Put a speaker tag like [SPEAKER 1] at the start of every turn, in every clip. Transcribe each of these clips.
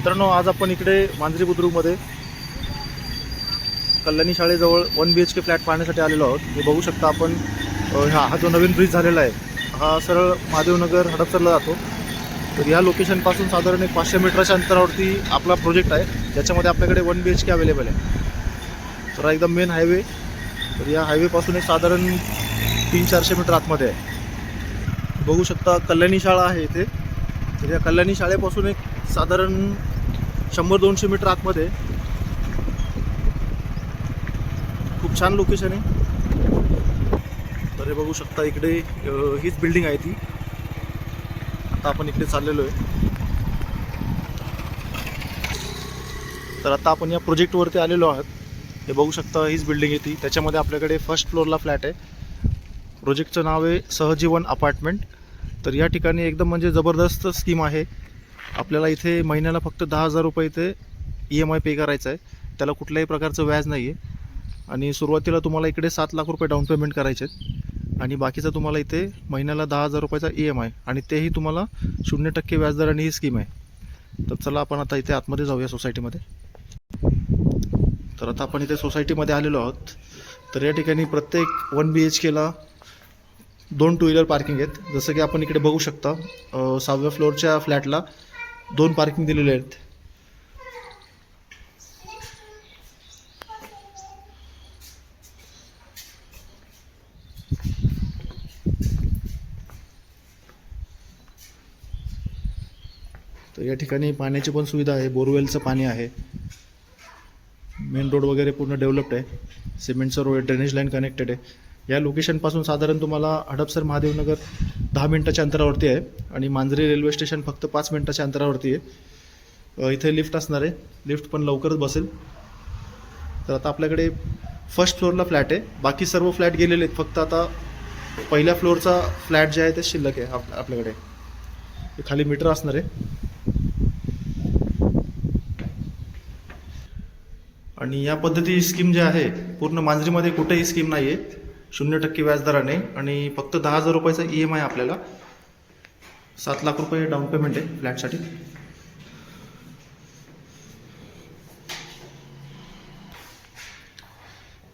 [SPEAKER 1] मित्रांनो आज आपण इकडे मांजरी बुद्रुकमध्ये कल्याणी शाळेजवळ one B H K flat पाहण्यासाठी आलेलो आहोत. हे बघू शकता आपण हा हा जो नवीन ब्रिज झालेला आहे हा सरळ महादेवनगर हडपसरला जातो. तर या लोकेशनपासून साधारण एक पाचशे मीटरच्या अंतरावरती आपला प्रोजेक्ट आहे. ज्याच्यामध्ये आपल्याकडे one B H K available आहे. तर एकदम मेन हायवे तर या हायवेपासून एक साधारण तीन चारशे मीटर आतमध्ये आहे. बघू शकता कल्याणी शाळा आहे इथे. तर या कल्याणी शाळेपासून एक साधारण शंभर दोनशे मीटर आतमध्ये. खूप छान लोकेशन आहे. तर हे बघू शकता इकडे हीच बिल्डिंग आहे ती. आता आपण इकडे चाललेलो आहे. तर आता आपण या प्रोजेक्टवरती आलेलो आहोत. हे बघू शकता हीच बिल्डिंग आहे ती. त्याच्यामध्ये आपल्याकडे फर्स्ट फ्लोअरला फ्लॅट आहे. प्रोजेक्टचं नाव आहे सहजीवन अपार्टमेंट तर या ठिकाणी एकदम म्हणजे जबरदस्त स्कीम आहे. आपल्याला इथे महिन्याला फक्त दहा हजार रुपये इथे ई एम आय पे करायचं आहे. त्याला कुठल्याही प्रकारचं व्याज नाही आहे. आणि सुरुवातीला तुम्हाला इकडे सात लाख रुपये डाऊन पेमेंट करायचे आहेत. आणि बाकीचं तुम्हाला इथे महिन्याला दहा हजार रुपयाचा ई एम आय आणि तेही तुम्हाला शून्य टक्के व्याजदराने ही स्कीम आहे. तर चला आपण आता इथे आतमध्ये जाऊया सोसायटीमध्ये तर आता आपण इथे सोसायटीमध्ये आलेलो आहोत. तर या ठिकाणी प्रत्येक वन बी एच केला दोन टू व्हीलर पार्किंग आहेत. जसं की आपण इकडे बघू शकता सहाव्या फ्लोअरच्या फ्लॅटला दोन पार्किंग दिलेले आहेत. तर या ठिकाणी पाण्याची पण सुविधा आहे. बोरवेलचं पाणी आहे. मेन रोड वगैरे पूर्ण डेव्हलप्ड आहे. सिमेंटचं रोड ड्रेनेज लाईन कनेक्टेड आहे. या लोकेशनपासून साधारण तुम्हाला हडपसर महादेवनगर दहा मिनटाच्या अंतरावरती आहे आणि मांजरी रेल्वे स्टेशन फक्त पाच मिनटाच्या अंतरावरती आहे. इथे लिफ्ट असणार आहे. लिफ्ट पण लवकरच बसेल. तर आता आपल्याकडे फर्स्ट फ्लोअरला फ्लॅट आहे. बाकी सर्व फ्लॅट गेलेले आहेत. फक्त आता पहिल्या फ्लोअरचा फ्लॅट जे आहे ते शिल्लक आहे आप आपल्याकडे. खाली मीटर असणार आहे. आणि या पद्धती स्कीम जी आहे पूर्ण मांजरीमध्ये कुठेही स्कीम नाही आहे शून्य टक्के व्याजदराने आणि फक्त दहा हजार रुपयाचा ई एम आय आपल्याला सात लाख रुपये डाऊन पेमेंट आहे फ्लॅटसाठी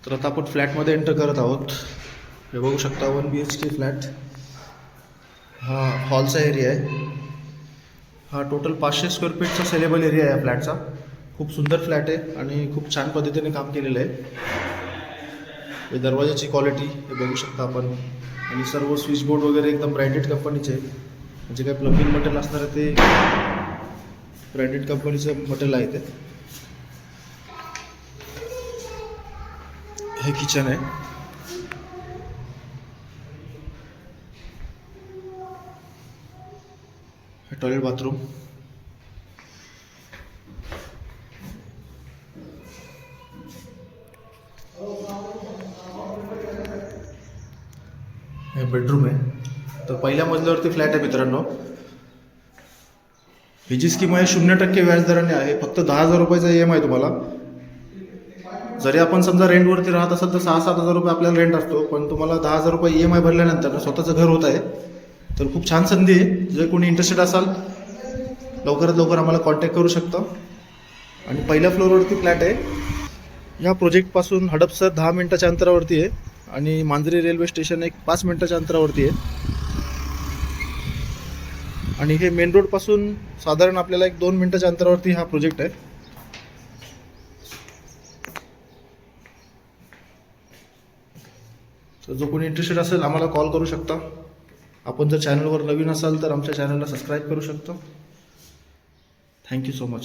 [SPEAKER 1] तर आता आपण फ्लॅटमध्ये एंटर करत आहोत. हे बघू शकता one B H K flat हा हॉलचा एरिया आहे. हा टोटल पाचशे स्क्वेअर फीटचा सेलेबल एरिया आहे या फ्लॅटचा खूप सुंदर फ्लॅट आहे आणि खूप छान पद्धतीने काम केलेलं आहे. हे दरवाजाची क्वालिटी हे बघू शकता आपण. आणि सर्व स्विच बोर्ड वगैरे एकदम ब्रँडेड कंपनीचे आहे. म्हणजे काय प्लगिंग मटेरियल असणार आहे ते ब्रँडेड कंपनीचं मटेरियल आहे ते. हे किचन आहे. टॉयलेट बाथरूम हे बेडरूम आहे. तर पहिल्या मजल्यावरती फ्लॅट आहे मित्रांनो. ही जी स्कीम आहे शून्य टक्के व्याजदराने आहे. फक्त दहा हजार रुपयाचा ई एम आहे तुम्हाला. जरी आपण समजा रेंटवरती राहत असाल तर सहा सात हजार रुपये आपल्याला रेंट असतो. पण तुम्हाला दहा हजार रुपये ई एम आय भरल्यानंतर स्वतःचं घर होत आहे. तर खूप छान संधी आहे. जर कोणी इंटरेस्टेड असाल लवकरात लवकर आम्हाला कॉन्टॅक्ट करू शकता. आणि पहिल्या फ्लोअरवरती फ्लॅट आहे. या प्रोजेक्टपासून हडपसर दहा मिनटाच्या अंतरावरती आहे. आणि मांजरी रेल्वे स्टेशन एक पाच मिनटाच्या अंतरावरती आहे. आणि हे मेन रोडपासून साधारण आपल्याला एक दोन मिनटाच्या अंतरावरती हा प्रोजेक्ट आहे. तर जो कोणी इंटरेस्टेड असेल आम्हाला कॉल करू शकता. आपण जर चॅनलवर नवीन असाल तर आमच्या चॅनलला सबस्क्राईब करू शकता. Thank you so much